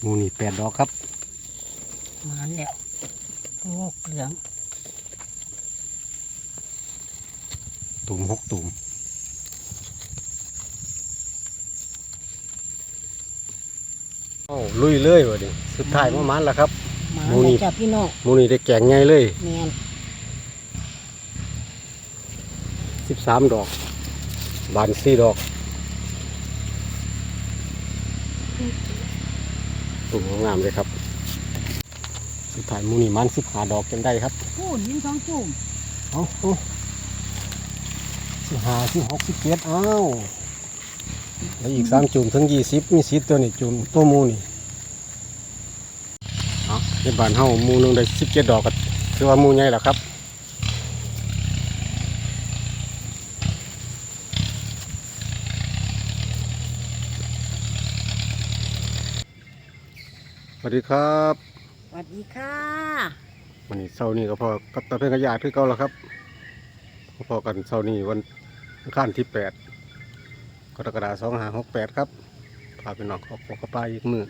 หมูนี่แปดดอกครับมาแล้วโอ้เหลืองตุ่มหกตุ่มโอ้ลุยเลยวะดิสุดท้ายประมาณแล้วครับมาหมูแล้นี่วจ้ะพี่น้องหมูนี่ได้แกงไงเลยแมนสิบสามดอก บานสี่ดอก ตุ่มงามเลยครับ สุดท้ายหมูนี่มันสิบห้าดอกจนได้ครับพูดยินสองจุ่มเอาเอาสิบห้าสิบหกสิบเจ็ดอ้าวแล้วอีกสามจุ่มถึงยี่สิบมีสิบตัวนี่จุ่มตัวหมูนี่เอาในบ้านเฮาหมูหนึงได้สิบเจ็ดดอกก็ถือว่าหมูใหญ่แล้วครับ สวัสดีครับสวัสดีค่ะวันนี้เช้านี้ก็พอกับตาเพ่งกระยาคือเก่าแล้วครับพอๆกันเช้านี้วันอังคารที่แปดกรกฎาคมสองห้าหกแปดครับพาไปนอกขอบกระปลาอีกมือ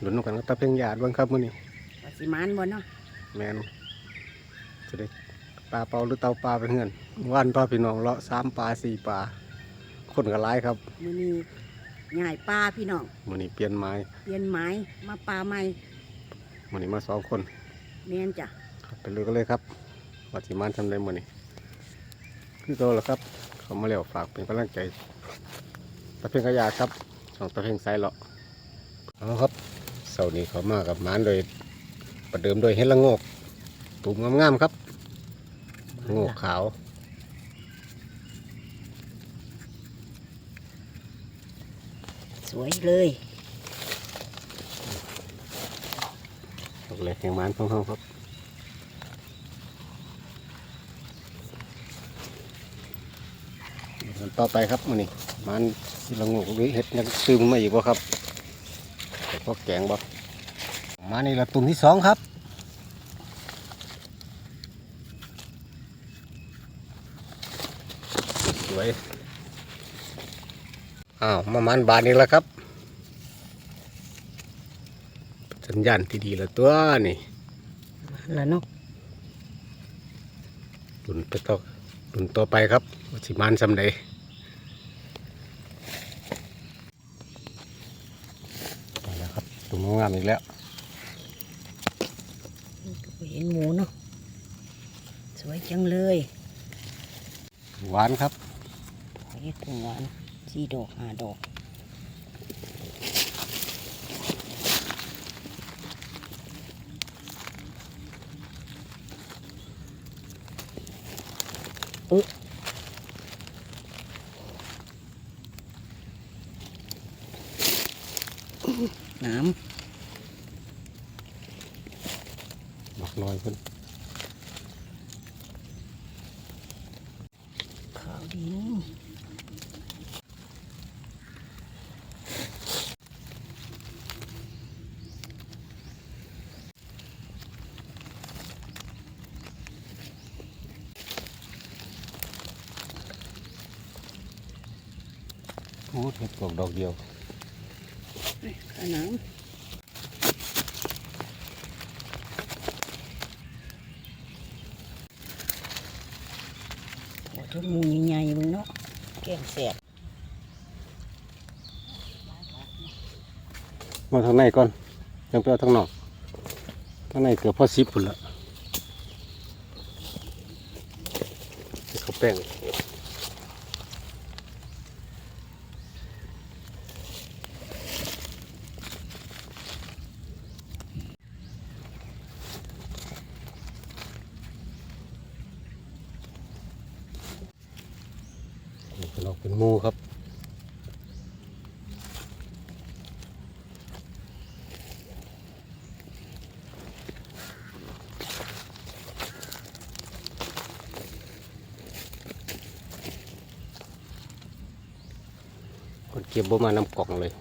หลุนนำกันกับตาเพ่งยาดบ้างครับมื้อนี้ปสิมานบนเนาะแมนจะได้ปลาเปาหรือเตาปลาไปเฮือนว่านปลาพี่น้องเลาะสามปลาสี่ปลาคนก็ร้ายครับมือนี้ ง่ายปลาพี่น้องมื้อนี้เปลี่ยนไม้เปลี่ยนไม้มาปลาใหม่มื้อนี้มาสองคนแมนจ้ะครับไปเลยก็เลยครับวัดสิมานทำได้มื้อนี้คือเก่าแล้วครับ เขามาแล้วฝากเป็นกำลังใจตะเพ่งขยาครับสองตะเพ่งไซเลาะเอาครับเสาร์นี้เขามากับหมานโดยประเดิมโดยเฮ็ดละโงกตุ่มงามๆครับ โงกขาว สวยเลยดอกเล็กแห่งมานของเขาครับต่อไปครับมื้อนี้หมันละโงกหรือเฮ็ดยังซึมมาอีกบ่ครับแต่พอแกงบ่มานี่ละตุ่มที่สองครับสวย อ้าวมามันบานนี้แล้วครับ สัญญาณที่ดีแล้วตัวนี่แล้วเนาะดุนไปต่อดุนต่อไปครับว่าสิมันสำใดไปแล้วครับตุ่มงามอีกแล้วเห็นหมูเนาะสวยจังเลย หวานครับเห็ดผงหวาน สี่ดอกห้าดอกอึ๊ะน้ดอกน้อยขึ้นำขาวดี อะพูดเห็ดกอกดอกเดียวข้าน้ำโอ้ทุกมูใหญ่ๆเบิ่งเนาะแกงแสบมาทางในก่อนยังไปเอาทางนอกทางในเกือบพอสิบพุ่นละเขาแป้ง เป็นมูครับคนเก็บบ่มานำกล่องเลย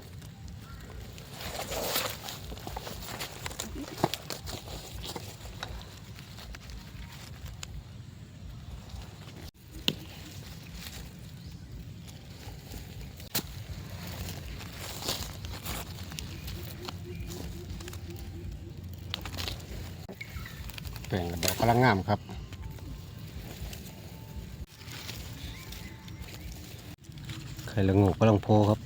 กำลังงามครับไข่ละงูกำลังโพครับ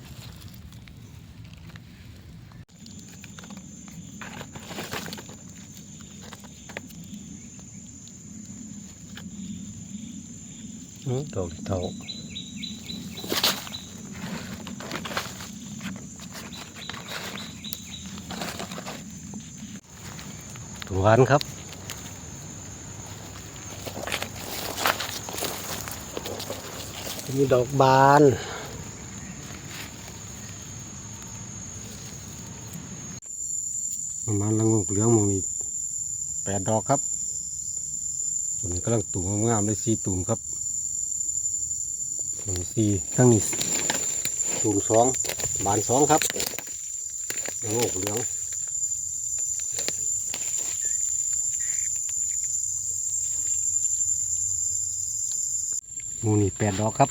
ดอกเทาตัวหวานครับ มีดอกบาน ประมาณละงกเหลืองมองนี้แปดดอกครับตัวนี้กำลังตุ่มงามเลยสี่ตุ่มครับสี่ทั้งนี้ตุ่มสองบานสองครับละงกเหลือง มูนี่แปดดอกครับ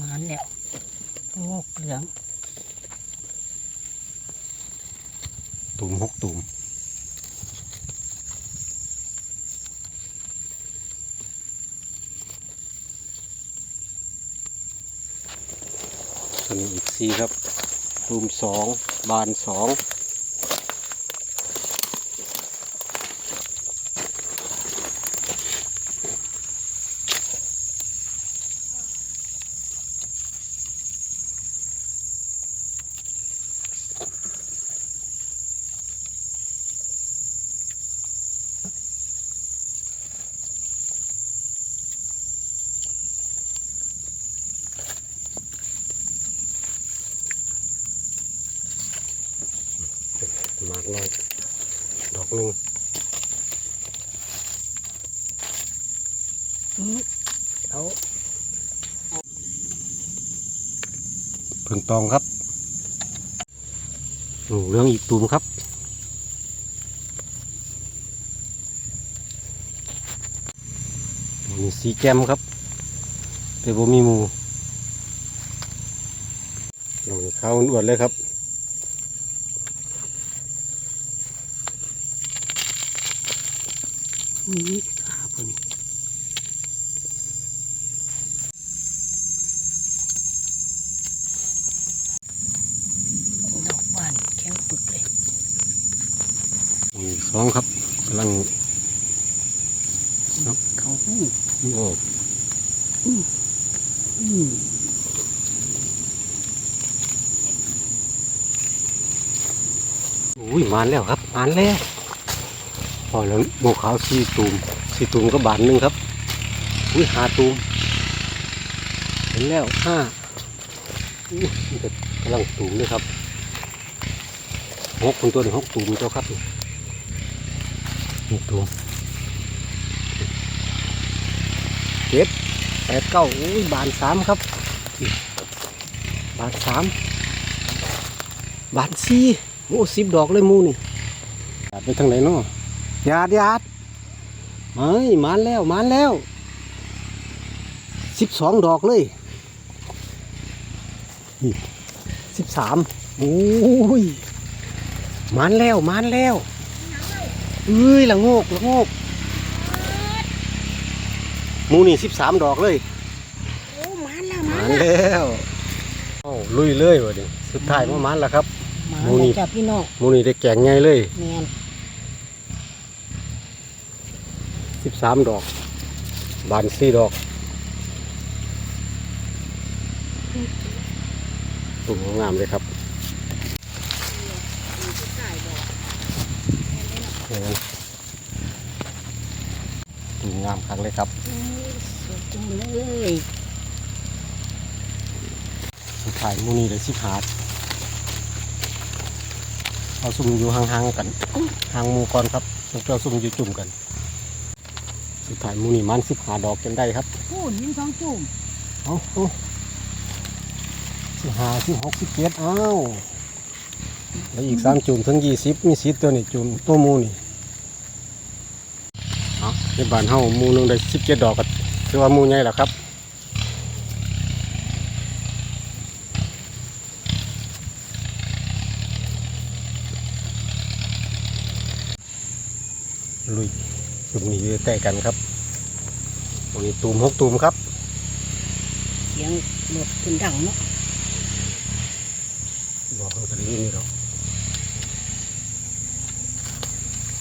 มันแล้วโอ้เหลืองตุ่มหกตุ่มตัวนี้อีกสี่ครับตุ่มสองบานสองหมากน้อยดอกหนึ่ง อืม เอาเพิ่งตองครับโอ้เรื่องอีกตุ่มครับมีสีแก้มครับแต่บ่มีหมูโอ้ยขาวอ้วนๆเลยครับนี่ขาปุ่นดอกบานแข็งปึกเลย มี สองครับกำลังเขาหู้โอ้อืมอุ้ยมานแล้วครับมานแล้วพอแล้วหมูขาวสี่ตุ่มสี่ตุ่มก็บานหนึ่งครับอุ้ยหาตุ่มเห็นแล้วห้าอุ้ยนี่ก็กำลังตุ่มเลยครับหกคนตัวนี้หกตุ่มเจ้าครับ นี่ตุ่มเจ็ดแปดเก้าอุ้ยบานสามครับ บานสามบานสี่โอ้สิบดอกเลยหมูนี่ยาดไปทางไหนเนาะยาดยาดเฮ้ยมานแล้วมานแล้วสิบสองดอกเลยสิบสามโอ้ยมานแล้วมานแล้ว เอ้ยละโงกละโงกหมูนี่สิบสามดอกเลยโอ้มันแล้วมานแล้วเอ้าลุยเลยวะดิสุดท้ายมามันแล้วครับมาหมูนี่ แล้วจ้ะพี่น้องหมูนี่ได้แกงไงเลยแมนสิบสามดอก บานสี่ดอกตุ่มงามเลยครับ นี่นะตุ่มงามครั้งเลยครับสวยจังเลยสุดท้ายหมูนี่เลยสิบหาดเอาซุ่มอยู่ห่างๆกันห่างหมูก่อนครับแล้วก็ซุ่มอยู่จุ่มกัน สุดท้ายหมูนี่มันสิบหาดอกจนได้ครับพูดยิ้มสองจุ่มเอาเอาสิบห้าสิบหกสิบเจ็ดอ้าวแล้วอีกสามจุ่มถึงยี่สิบมีสิบตัวนี่จุ่มตัวหมูนี่เอา ในบ้านเฮาหมูหนึงได้สิบเจ็ดดอกก็ถือว่าหมูใหญ่แล้วครับลุยตุ่มนี้อยู่ใกล้กันครับตรงนี้ตูมหกตูมครับเสียงรถขึ้นดังเนาะบอกเขาจะได้ยินนี่หรอก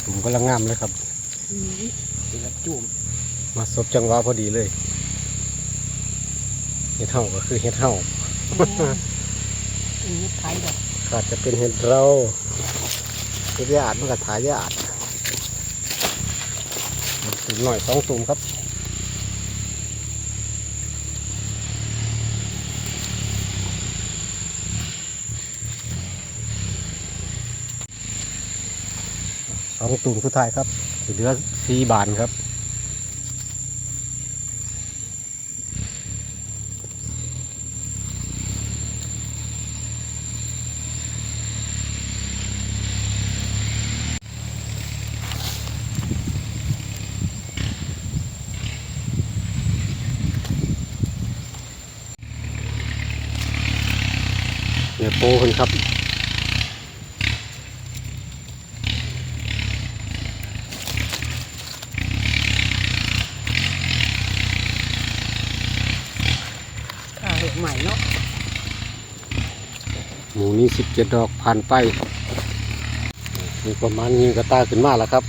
ตูมก็ลังงามเลยครับ อืมเดือดจุ่มมาซบจังหวะพอดีเลยเห็ดเห่าก็คือเห็ดเห่าอันนี้ไทยดอกอาจจะเป็นเห็ดเราเห็ดยาดมันก็ถายาดตุ่มหน่อยสองตุ่มครับสองตุ่มสุดท้ายครับสี เหลือสี่บานครับเนี่ยโปคนครับ ข้าวใหม่เนาะหมูนี้สิบเจ็ดดอกผ่านไปมีประมาณยิงกระตาขึ้นมาแล้วครับ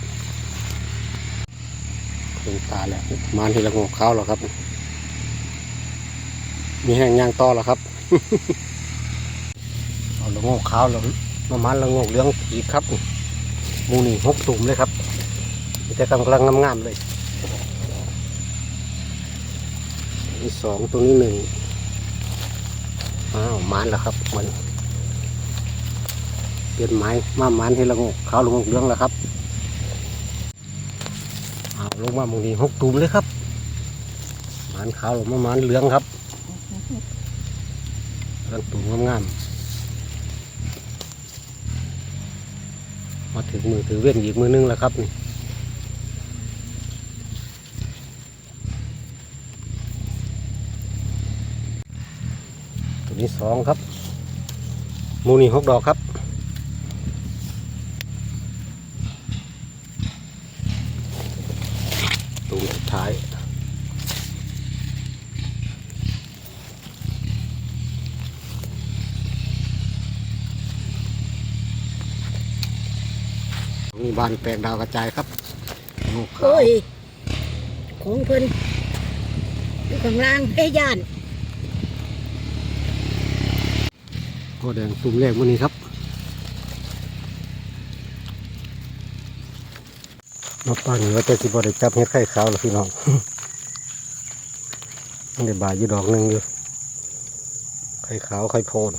ขึ้นตาแล้วประมาณที่ละโงกเขาแล้วครับ มีแห้งยางต่อแล้วครับเอาละโงกขาวแล้วประมาณละโงกเหลืองอีกครับหมูนี่หกตุ่มเลยครับมีแต่กำลังงามๆเลยนี่สองตรงนี้หนึ่ง อ้าวมานแล้วครับมันเปลี่ยนไม้มามันให้ละงกขาวลงเหลืองแล้วครับเอาลงมาบางทีหกตูมเลยครับมันขาวลงมามันเหลืองครับเหลืองตูมงามๆมาถึงมือถือเว้นอีกมือนึงแล้วครับนี่ นี้สองครับ มูนี่หกดอกครับ ตูมสุดท้ายมีบานแปลงดาวกระจายครับขาวโอ้ย ของเพิ่นอยู่ข้างล่างเอ้ยย่าน ก็แดงตุ่มแรกวันนี้ครับมาป่านนี้ว่าจะสิบได้จับเห็ดไข่ขาวหรอพี่น้องมันได้บายอยู่ดอกหนึ่งอยู่ ไข่ขาวไข่โพน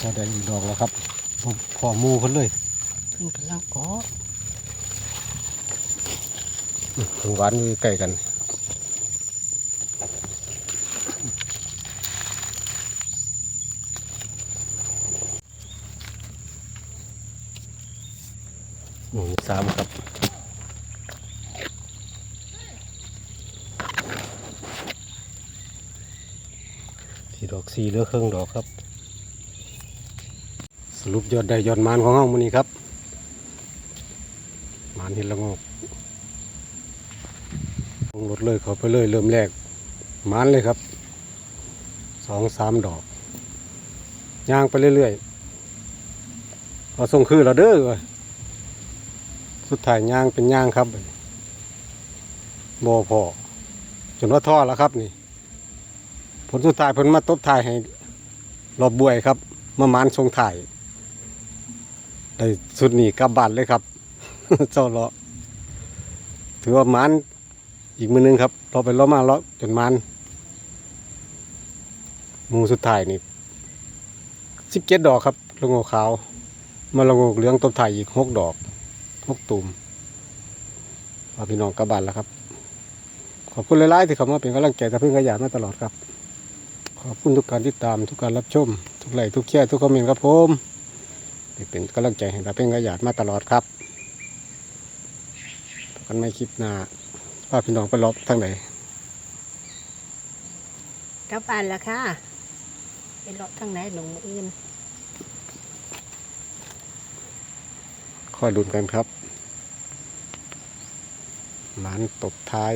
ก็แดงอีกดอกแล้วครับพอหมูเพิ่นเลยเพิ่นกำลังก่อถึงหวานอยู่ใกล้กัน หมู สามครับสี่ดอกสี่เหลือครึ่งดอกครับ สรุปยอดได้ยอดมานของห้องมันนี้ครับมานเห็นละโงกลงรถเลยเขาไปเลยเริ่มแรกมันเลยครับสองสามดอกย่างไปเรื่อยๆพอส่งคือเราเด้อเว้ย สุดท้ายย่างเป็นย่างครับโบพอจนว่าท่อแล้วครับนี่ ผลสุดท้ายผลมาตบถ่ายให้รอบบวยครับมาหมันทรงถ่ายได้สุดนี้กลับบ้านเลยครับเจ้าเลาะถือว่ามันอีกมือหนึงครับเราไปล้อมาล้อจนมันมูสุดท้ายนี่สิบเจ็ดดอกครับละโงกขาว มาละโงกเหลืองต้นถ่ายอีกหกดอก หกตุ่มเอาพี่น้องกลับบ้านแล้วครับ ขอบคุณหลายๆที่เข้ามาเป็นกำลังใจแต่เพื่อนขยันมาตลอดครับ ขอบคุณทุกการติดตามทุกการรับชม ทุกไลค์ทุกแชร์ทุกคอมเมนต์ครับผมที่เป็นกำลังใจให้เราเพื่อนขยันมาตลอดครับกันไม่คลิปหน้าพาพี่น้องไปลบทางไหนกลับบ้านละค่ะไปเลาะทางไหนหลงอื่น ค่อยลุ้นกันครับหมันตบท้าย